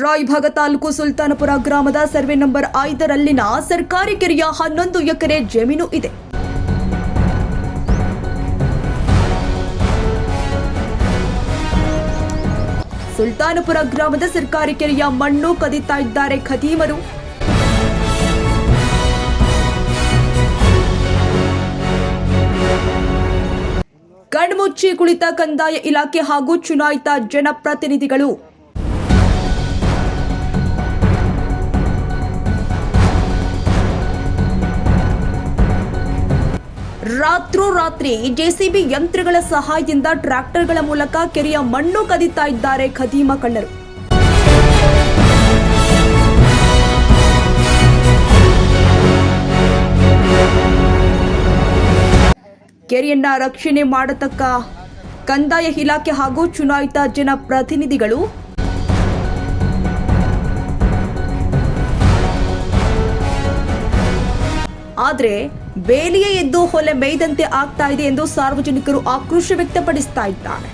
ರಾಯಭಾಗ ತಾಲೂಕು ಸುಲ್ತಾನಪುರ ಗ್ರಾಮದ survey number ಐದರಲ್ಲಿನ ಸರ್ಕಾರಿ ಕೆರೆಯ ಹನ್ನೊಂದು ಎಕರೆ ಜಮೀನು ಇದೆ. ಸುಲ್ತಾನಪುರ ಗ್ರಾಮದ ಸರ್ಕಾರಿ ಕೆರೆಯ ಮಣ್ಣು ಕದಿತಾ ಇದ್ದಾರೆ ಖದೀಮರು. ಕಣ್ಮುಚ್ಚಿ ಕುಳಿತ ಕಂದಾಯ ಇಲಾಖೆ ಹಾಗೂ ಚುನಾಯಿತ ಜನಪ್ರತಿನಿಧಿಗಳು ರಾತ್ರೋರಾತ್ರಿ ಜೆಸಿಬಿ ಯಂತ್ರಗಳ ಸಹಾಯದಿಂದ ಟ್ರ್ಯಾಕ್ಟರ್ಗಳ ಮೂಲಕ ಕೆರೆಯ ಮಣ್ಣು ಕದಿತಾ ಇದ್ದಾರೆ ಖದೀಮ ಕಳ್ಳರು. ಕೆರೆಯನ್ನ ರಕ್ಷಣೆ ಮಾಡತಕ್ಕ ಕಂದಾಯ ಇಲಾಖೆ ಹಾಗೂ ಚುನಾಯಿತ ಜನಪ್ರತಿನಿಧಿಗಳು ಆದ್ರೆ ಬೇಲಿಯೇ ಎದ್ದು ಹೊಲೆ ಮೇಯ್ದಂತೆ ಆಗ್ತಾ ಇದೆ ಎಂದು ಸಾರ್ವಜನಿಕರು ಆಕ್ರೋಶ ವ್ಯಕ್ತಪಡಿಸ್ತಾ ಇದ್ದಾರೆ.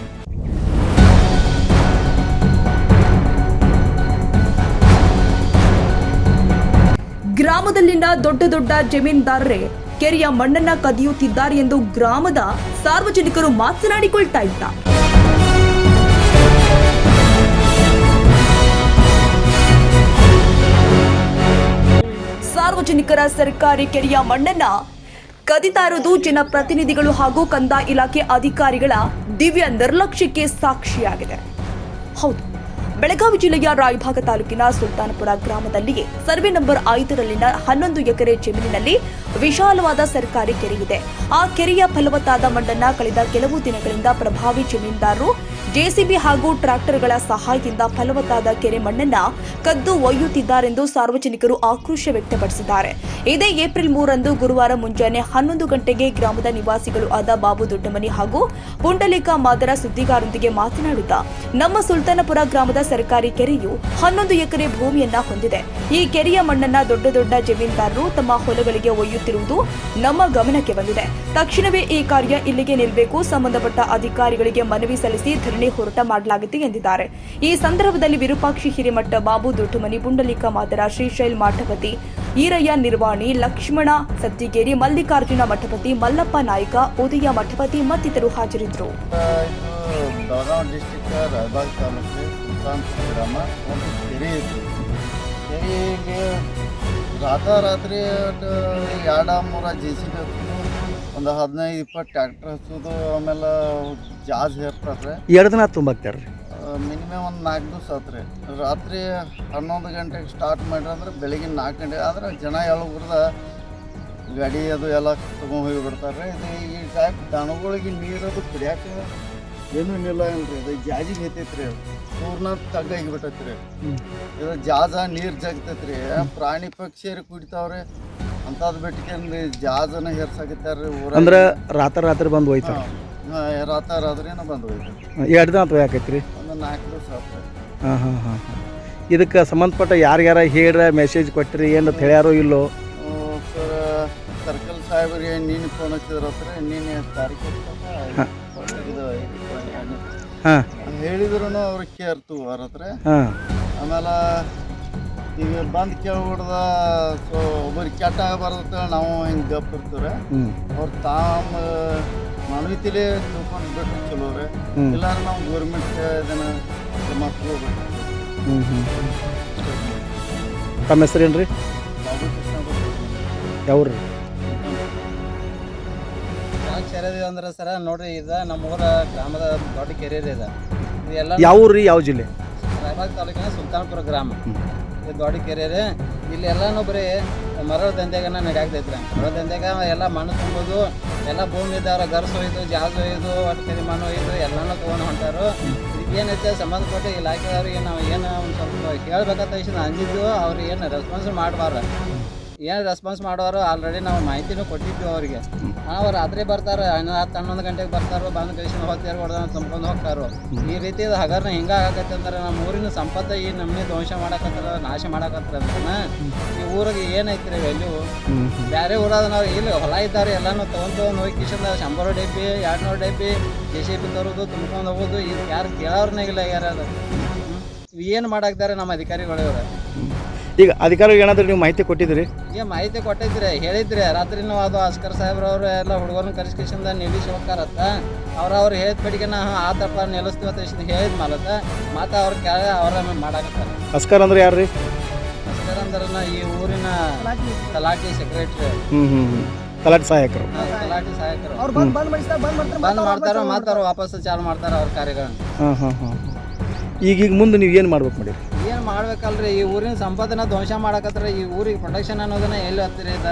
ಗ್ರಾಮದಲ್ಲಿನ ದೊಡ್ಡ ದೊಡ್ಡ ಜಮೀನ್ದಾರರೇ ಕೆರೆಯ ಮಣ್ಣನ್ನ ಕದಿಯುತ್ತಿದ್ದಾರೆ ಎಂದು ಗ್ರಾಮದ ಸಾರ್ವಜನಿಕರು ಮಾತನಾಡಿಕೊಳ್ತಾ ಇದ್ದಾರೆ. ಸಾರ್ವಜನಿಕರ ಸರ್ಕಾರಿ ಕೆರೆಯ ಮಣ್ಣನ್ನ ಕದಿತಾ ಇರೋದು ಜನಪ್ರತಿನಿಧಿಗಳು ಹಾಗೂ ಕಂದಾಯ ಇಲಾಖೆ ಅಧಿಕಾರಿಗಳ ದಿವ್ಯ ನಿರ್ಲಕ್ಷ್ಯಕ್ಕೆ ಸಾಕ್ಷಿಯಾಗಿದೆ. ಹೌದು, ಬೆಳಗಾವಿ ಜಿಲ್ಲೆಯ ರಾಯಭಾಗ ತಾಲೂಕಿನ ಸುಲ್ತಾನಪುರ ಗ್ರಾಮದಲ್ಲಿಯೇ ಸರ್ವೆ ನಂಬರ್ ಐದರಲ್ಲಿನ ಹನ್ನೊಂದು ಎಕರೆ ಜಮೀನಿನಲ್ಲಿ ವಿಶಾಲವಾದ ಸರ್ಕಾರಿ ಕೆರೆಯಿದೆ ಆ ಕೆರೆಯ ಫಲವತ್ತಾದ ಮಣ್ಣನ್ನ ಕಳೆದ ಕೆಲವು ದಿನಗಳಿಂದ ಪ್ರಭಾವಿ ಜಮೀನ್ದಾರರು ಜೆಸಿಬಿ ಹಾಗೂ ಟ್ರಾಕ್ಟರ್ಗಳ ಸಹಾಯದಿಂದ ಫಲವತ್ತಾದ ಕೆರೆ ಮಣ್ಣನ್ನ ಕದ್ದು ಒಯ್ಯುತ್ತಿದ್ದಾರೆಂದು ಸಾರ್ವಜನಿಕರು ಆಕ್ರೋಶ ವ್ಯಕ್ತಪಡಿಸಿದ್ದಾರೆ. ಇದೇ ಏಪ್ರಿಲ್ ಮೂರಂದು ಗುರುವಾರ ಮುಂಜಾನೆ ಹನ್ನೊಂದು ಗಂಟೆಗೆ ಗ್ರಾಮದ ನಿವಾಸಿಗಳು ಆದ ಬಾಬು ದೊಡ್ಡಮನಿ ಹಾಗೂ ಪುಂಡಲಿಕ ಮಾದರ ಸುದ್ದಿಗಾರರೊಂದಿಗೆ ಮಾತನಾಡುತ್ತಾ ನಮ್ಮ ಸುಲ್ತಾನಪುರ ಗ್ರಾಮದ ಸರ್ಕಾರಿ ಕೆರೆಯು ಹನ್ನೊಂದು ಎಕರೆ ಭೂಮಿಯನ್ನ ಹೊಂದಿದೆ. ಈ ಕೆರೆಯ ಮಣ್ಣನ್ನ ದೊಡ್ಡ ದೊಡ್ಡ ಜಮೀನ್ದಾರರು ತಮ್ಮ ಹೊಲಗಳಿಗೆ ಒಯ್ಯುತ್ತಿರುವುದು ನಮ್ಮ ಗಮನಕ್ಕೆ ಬಂದಿದೆ. ತಕ್ಷಣವೇ ಈ ಕಾರ್ಯ ಇಲ್ಲಿಗೆ ನಿಲ್ಲಬೇಕು. ಸಂಬಂಧಪಟ್ಟ ಅಧಿಕಾರಿಗಳಿಗೆ ಮನವಿ ಸಲ್ಲಿಸಿ ಧರಣಿ ಹೋರಾಟ ಮಾಡಲಾಗಿದೆ ಎಂದಿದ್ದಾರೆ. ಈ ಸಂದರ್ಭದಲ್ಲಿ ವಿರೂಪಾಕ್ಷಿ ಹಿರಿಮಠ ಬಾಬು ದೊಡ್ಡಮನಿ ಪುಂಡಲಿಕ ಮಾದರ ಶ್ರೀಶೈಲ್ ಮಠಪತಿ ಈರಯ್ಯ ನಿರ್ವಾಣಿ, ಲಕ್ಷ್ಮಣ ಸತ್ತಿಗೇರಿ, ಮಲ್ಲಿಕಾರ್ಜುನ ಮಠಪತಿ, ಮಲ್ಲಪ್ಪ ನಾಯ್ಕ, ಉದಯ ಮಠಪತಿ ಮತ್ತಿತರು ಹಾಜರಿದ್ದರು. ರಾತ್ರಿ ಎರಡು ಮೂರ ಜೆ ಸಿ ಬಿ ಒಂದು ಹದಿನೈದು ಇಪ್ಪತ್ತು ಟ್ಯಾಕ್ಟರ್ ಹಚ್ಚೋದು ಆಮೇಲೆ ಜಾಜ್ ಹೇರ್ತಾರೆ ಎರಡು ದಿನ ತುಂಬಾಕ್ತಾರೆ ರೀ ಮಿನಿಮಮ್ ಒಂದು ನಾಲ್ಕು ದಿವಸ ಆತ್ರಿ. ರಾತ್ರಿ ಹನ್ನೊಂದು ಗಂಟೆಗೆ ಸ್ಟಾರ್ಟ್ ಮಾಡ್ರಂದ್ರೆ ಬೆಳಗಿನ ನಾಲ್ಕು ಗಂಟೆ ಆದ್ರೆ ಜನ ಹೇಳ್ಬಿಡ್ದ ಗಾಡಿ ಅದು ಎಲ್ಲ ತೊಗೊಂಡು ಹೋಗಿ ಬಿಡ್ತಾರೆ ಇದು ಈ ಟೈಪ್ ದನಗಳಿಗೆ ನೀರದು ಕುಡಿಯಾಕ ಏನೂ ಇಲ್ಲ ಏನ್ರಿ ಇದು ಜಾಜಿಗೆ ರೀ ಪೂರ್ಣ ತಗ್ಗಾಗಿ ಬಿಟ್ಟೈತ್ರಿ ಇದು ಜಾಜ ನೀರು ಜಗ್ತೈತ್ರಿ. ಪ್ರಾಣಿ ಪಕ್ಷಿ ಕುಡಿತಾವ್ರಿ ಅಂಥದ್ದು ಬಿಟ್ಕೊಂಡು ಜಾಜನ ಹೇರ್ಸಾಕತ್ತಾರ್ರಿ ಊರ ಅಂದ್ರೆ ರಾತ್ರಿ ರಾತ್ರಿ ಬಂದು ಹೋಯ್ತಾರ. ರಾತ್ರಿ ರಾತ್ರಿನ ಬಂದು ಹೋಯ್ತು. ಎರಡು ದಿನ ಅಥವಾ ರೀ ಒಂದು ನಾಲ್ಕು ದಿವಸ ಹಾಂ ಹಾಂ ಹಾಂ ಹಾಂ. ಇದಕ್ಕೆ ಸಂಬಂಧಪಟ್ಟ ಯಾರ್ಯಾರ ಹೇಳ್ರ ಮೆಸೇಜ್ ಕೊಟ್ಟಿರಿ ಏನು ತಿಳಿಯಾರೋ ಇಲ್ಲೋ? ಸರ್ ಸರ್ಕಲ್ ಸಾಹೇಬ್ರಿಗೆ ನೀನು ಫೋನ್ ಹಚ್ಚಿದ್ರ ಹತ್ರ ನೀನು ತಾರೀಕು ಹಾ. ಹಾಂ. ಹೇಳಿದ್ರು ಅವ್ರು ಕೇರ್ತು ಅವ್ರ ಹತ್ರ ಹಾಂ. ಆಮೇಲೆ ಈಗ ಬಂದು ಕೇಳ್ಬಿಡ್ದ ಸೊ ಒಬ್ಬರಿಗೆ ಕೆಟ್ಟ ಆಗಬಾರ್ದು ನಾವು ಹಿಂಗೆ ಗಪ್ ಇರ್ತೀವ್ರೆ. ಹ್ಞೂ ಅವ್ರು ತಾಮ ಮಾನವೀತಿಲೇ ತಿಳ್ಕೊಂಡು ಬಿಟ್ಟು ಚಲೋ ರೀ. ಇಲ್ಲಾಂದ್ರೆ ನಾವು ಗೌರ್ಮೆಂಟ್ ಇದನ್ನು ಮಕ್ಕಳು ಹ್ಞೂ ಹ್ಞೂ ತಮ್ಮ ಹೆಸರು ಏನು ರೀ ಬಾಬು ಕೃಷ್ಣ ಬರ್ತಾರೆ. ಯಾವ್ರಿ ಯಾಕೆ ಸೇರಿದೀವಿ ಅಂದ್ರೆ ಸರ ನೋಡ್ರಿ ಇದು ನಮ್ಮ ಊರ ಗ್ರಾಮದ ದೊಡ್ಡ ಕೆರೆ ಇದು. ಎಲ್ಲ ಯಾವ ಊರು ರೀ ಯಾವ ಜಿಲ್ಲೆ? ರಾಯಬಾಗ್ ತಾಲೂಕಿನ ಸುಲ್ತಾನ್ಪುರ ಗ್ರಾಮ. ಇದು ದೊಡ್ಡ ಕೆರೆ ರೀ ಇಲ್ಲಿ ಎಲ್ಲಾನು ಬರೀ ಮರಳ ದಂಧೆಗನ ನಡೆಯಾಗ್ತೈತ್ರಿ ಮರಳ ದಂಧೆಗ ಎಲ್ಲ ಮಣ್ಣು ತುಂಬೋದು, ಎಲ್ಲ ಭೂಮಿ ಇದ್ದಾರ ಗರ್ಸ್ ಒಯ್ದು, ಜಾಜ್ ಒಯ್ದು ಒಟ್ಟು ಕರಿ ಮಣ್ಣು ಒಯ್ದು, ಎಲ್ಲಾನು ತೊಗೊಂಡು ಹೊಂಟಾರು. ಏನೈತೆ ಸಂಬಂಧಪಟ್ಟ ಇಲಾಖೆದವ್ರಿಗೆ ನಾವು ಏನು ಒಂದು ಸ್ವಲ್ಪ ಹೇಳ್ಬೇಕಂತ ಇಷ್ಟ ಅಂದಿದ್ದು, ಅವ್ರು ಏನು ರೆಸ್ಪಾನ್ಸ್ ಮಾಡಬಾರ್ದು. ಏನು ರೆಸ್ಪಾನ್ಸ್ ಮಾಡೋರು ಆಲ್ರೆಡಿ ನಾವು ಮಾಹಿತಿನೂ ಕೊಟ್ಟಿದ್ವಿ ಅವರಿಗೆ. ಅವ್ರು ರಾತ್ರಿ ಬರ್ತಾರೆ ಹತ್ತು ಹನ್ನೊಂದು ಗಂಟೆಗೆ ಬರ್ತಾರೋ, ಬಂದು ಕಳಿಸಿ ಹೋಗ್ತಾರೆ ಹೊಡೆದ ತುಂಬ್ಕೊಂಡು ಹೋಗ್ತಾರೋ ಈ ರೀತಿ ಹಗರ್ನ ಹಿಂಗೆ ಆಗತ್ತೆ ಅಂದ್ರೆ ನಮ್ಮ ಊರಿನ ಸಂಪತ್ತು ಈ ನಮ್ಮನೆ ಧ್ವಂಸ ಮಾಡಕತ್ತಾರ, ನಾಶ ಮಾಡಕತ್ತಾರ ಈ ಊರಿಗೆ ಏನೈತ್ರಿ ವ್ಯಾಲ್ಯೂ ಹ್ಞೂ ಬೇರೆ ಊರಾದ ನಾವು ಇಲ್ಲಿ ಹೊಲ ಇದ್ದಾರೆ ಎಲ್ಲಾನು ತೊಗೊಂಡು ತೊಗೊಂಡು ಹೋಗಿ ಕಿಶನ್ ಶಂಬರ್ ಡಬ್ಬಿ ಎರಡು ನೂರು ಜೆ ಸಿ ಬಿ ತರೋದು, ತುಂಬ್ಕೊಂಡು ಹೋಗೋದು, ಇದು ಯಾರು ಕೇಳೋರ್ನೇ ಇಲ್ಲ ಯಾರು ಏನು ಮಾಡಾಕ್ತಾರೆ ನಮ್ಮ ಅಧಿಕಾರಿಗಳು ಈಗ ಅಧಿಕಾರಿಗಳು ಏನಾದರೂ ನೀವು ಮಾಹಿತಿ ಕೊಟ್ಟಿದ್ರಿ ಈಗ ಮಾಹಿತಿ ಕೊಟ್ಟಿದ್ರೆ ಹೇಳಿದ್ರೆ. ರಾತ್ರಿನೂ ಅದು ಅಸ್ಕರ್ ಸಾಹೇಬ್ರವ್ರು ಎಲ್ಲ ಹುಡುಗರನ್ನ ಕರೆಸ್ಕೇಶನ್ದ ನಿಲ್ಲಿಸಿ ಹೋಗ್ತಾರತ್ತ. ಅವ್ರ ಅವ್ರು ಹೇಳಿದ ಪಡಿಗೆ ನಾ ಆತಪ್ಪ ನಿಲ್ಲಿಸ್ತೀವಿ ಅಂತ ಇಷ್ಟು ಹೇಳಿದ ಮಾಲತ್ತ ಮತ್ತೆ ಅವ್ರ ಕೆಳ ಅವ್ರ ಮಾಡಾಕತ್ತಾರೆ. ಅಸ್ಕರ್ ಅಂದ್ರೆ ಯಾರು ರೀ ಅಸ್ಕರ್ ಅಂದ್ರೆ ಈ ಊರಿನ ತಲಾಟಿ. ಸೆಕ್ರೆಟರಿ ಹ್ಞೂ ಹ್ಞೂ ಹ್ಞೂ ತಲಾಟಿ ಸಹಾಯಕರು. ತಲಾಟಿ ಸಹಾಯಕರು. ಬಂದ್ ಮಾಡ್ತಾರೆ ಮತ್ತೆ ಅವ್ರು ವಾಪಸ್ ಚಾಲು ಮಾಡ್ತಾರ ಅವ್ರ ಕಾರ್ಯಗಳನ್ನ. ಹಾಂ ಹಾಂ ಹಾಂ ಈಗ ಈಗ ಮುಂದೆ ನೀವು ಏನು ಮಾಡ್ಬೇಕು ಮಾಡಿ ಏನು ಮಾಡ್ಬೇಕಲ್ರಿ? ಈ ಊರಿನ ಸಂಪದನ ಧ್ವಂಸ ಮಾಡಕತ್ರ. ಈ ಊರಿಗೆ ಪ್ರೊಟೆಕ್ಷನ್ ಅನ್ನೋದನ್ನ ಎಲ್ಲಿ ಹತ್ತಿರ ಇದ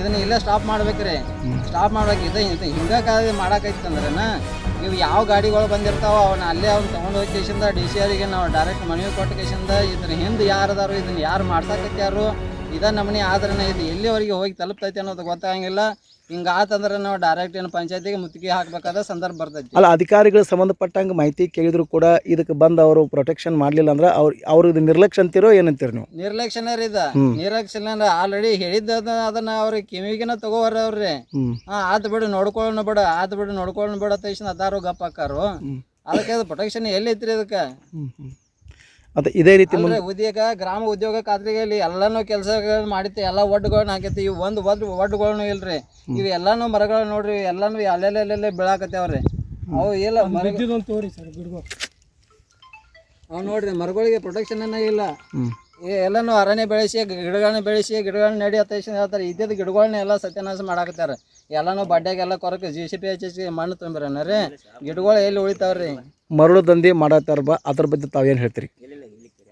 ಇದನ್ನ ಇಲ್ಲೇ ಸ್ಟಾಪ್ ಮಾಡ್ಬೇಕ್ರಿ. ಸ್ಟಾಪ್ ಮಾಡ್ಬೇಕು. ಇದು ಹಿಂಗ ಮಾಡಕೈತಂದ್ರನ ನೀವು ಯಾವ ಗಾಡಿಗಳು ಬಂದಿರ್ತಾವ ಅವನ್ನ ಅಲ್ಲೇ ಅವ್ನು ತೊಗೊಂಡು ಹೋಗಿ ಕೇಸಿಂದ ಡಿ ಸಿ ಅವರಿಗೆ ನಾವು ಡೈರೆಕ್ಟ್ ಮನವಿ ಕೊಟ್ಟ ಕೇಸಿಂದ ಇದ್ರ ಹಿಂದೆ ಯಾರದಾರು ಇದನ್ನ ಯಾರು ಮಾಡ್ಸಕತ್ಯಾರು? ಇದ ನಮನಿ ಆದ್ರೆ ಇದು ಎಲ್ಲಿವರೆಗೆ ಹೋಗಿ ತಲುಪ್ತೈತಿ ಅನ್ನೋದು ಗೊತ್ತಾಗಂಗಿಲ್ಲ. ಹಿಂಗ ಆತಂದ್ರೆ ನಾವು ಡೈರೆಕ್ಟ್ ಏನು ಪಂಚಾಯತಿಗೆ ಮುತ್ತಿಗೆ ಹಾಕಬೇಕಾದ ಸಂದರ್ಭ ಬರ್ತೈತಿ. ಅಲ್ಲ ಅಧಿಕಾರಿಗಳು ಸಂಬಂಧಪಟ್ಟಂಗೆ ಮಾಹಿತಿ ಕೇಳಿದ್ರು ಕೂಡ ಇದಕ್ಕೆ ಬಂದು ಅವರು ಪ್ರೊಟೆಕ್ಷನ್ ಮಾಡಲಿಲ್ಲ ಅಂದ್ರೆ ಅವ್ರು ಅವ್ರಿಗೆ ನಿರ್ಲಕ್ಷ್ಯ ಅಂತೀರೋ ಏನಂತೀರಿ ನೀವು? ನಿರ್ಲಕ್ಷಣ ರೀ ಇದ. ನಿರ್ಲಕ್ಷಣ ಆಲ್ರೆಡಿ ಹೇಳಿದ್ದ ಅದನ್ನ ಅವ್ರ ಕಿವಿಗಿನ ತಗೋವರ ಅವ್ರಿ. ಹಾ ಆತ್ ಬಿಡು ನೋಡ್ಕೊಳ್ಳೋಣ ಬಿಡ ಆತ ಬಿಡು ನೋಡ್ಕೊಳ್ಳೋಣ ಬಿಡ ತಕ್ಷಣ ಅದಾರು ಗಪ್ಪ ಹಾಕಾರು ಅದಕ್ಕೆ ಅದು ಪ್ರೊಟೆಕ್ಷನ್ ಎಲ್ಲಿ ಐತ್ರಿ ಅದಕ್ಕೆ ಅದು ಇದೇ ರೀತಿ ಮುಂದೆ ಅಂದ್ರೆ ಉದ್ಯೋಗ ಗ್ರಾಮ ಉದ್ಯೋಗ ಖಾತ್ರಿಯಲ್ಲಿ ಎಲ್ಲಾನು ಕೆಲಸಗಳು ಮಾಡಿತ್ತು ಎಲ್ಲ ಒಡ್ಡುಗಳನ್ನ ಹಾಕೈತಿ. ಇವು ಒಂದು ಒಡ್ ಒಡ್ಡುಗಳನ್ನು ಇಲ್ರಿ. ಇವು ಎಲ್ಲಾನು ಮರಗಳು ನೋಡ್ರಿ ಎಲ್ಲಾನು ಅಲ್ಲೆಲ್ಲೆಲ್ಲೆಲ್ಲೇ ಬೀಳಾಕತ್ತೇವ್ರಿ ಅವು ಇಲ್ಲ ಮರ ಅವು ನೋಡ್ರಿ ಮರಗಳಿಗೆ ಪ್ರೊಟೆಕ್ಷನ್ ಇಲ್ಲ. ಹ್ಞೂ ಈ ಎಲ್ಲಾನು ಅರಣ್ಯ ಬೆಳೆಸಿ ಗಿಡಗಳನ್ನ ಬೆಳೆಸಿ ಗಿಡಗಳನ್ನ ನಡಿ ಅತ್ತ ಹೇಳ್ತಾರೆ ಇದ್ದಿದ್ದ ಗಿಡಗಳನ್ನ ಎಲ್ಲ ಸತ್ಯನಾಶ ಮಾಡಾಕತ್ತಾರ. ಎಲ್ಲಾನು ಬಡ್ಡೆಗೆಲ್ಲ ಕೊರಕ ಜಿ ಸಿ ಪಿ ಹಚ್ಚಿ ಮಣ್ಣು ತುಂಬಿರನ ರೀ. ಗಿಡಗಳು ಎಲ್ಲಿ ಉಳಿತಾವ್ರಿ? ಮರಳು ದಂಧೆ ಮಾಡತ್ತಾರ ಬಾ ಅದ್ರ ಬಗ್ಗೆ ತಾವೇನು ಹೇಳ್ತೀರಿ?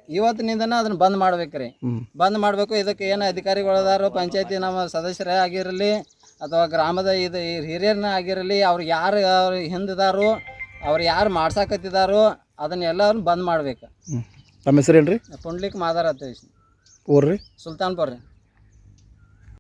ಇವತ್ತಿನಿಂದನ ಅದನ್ನ ಬಂದ್ ಮಾಡ್ಬೇಕ್ರಿ. ಬಂದ್ ಮಾಡಬೇಕು ಇದಕ್ಕೆ ಏನು ಅಧಿಕಾರಿಗಳು ಅದಾರು ಪಂಚಾಯತಿ ನಮ್ಮ ಸದಸ್ಯರೇ ಆಗಿರಲಿ ಅಥವಾ ಗ್ರಾಮದ ಇದು ಹಿರಿಯರನ್ನ ಆಗಿರಲಿ ಅವ್ರು ಯಾರು ಅವ್ರ ಹಿಂದಿದಾರೋ ಅವ್ರು ಯಾರು ಮಾಡ್ಸಾಕತ್ತಿದಾರೋ ಅದನ್ನೆಲ್ಲರೂ ಬಂದ್ ಮಾಡ್ಬೇಕು. ತಮ್ಮ ಹೆಸರು ಪುಂಡ್ಲಿಕ್ ಮಾದಾರ ಅಂತ ಊರ್ರಿ? ಸುಲ್ತಾನ್ಪುರ್ ರೀ.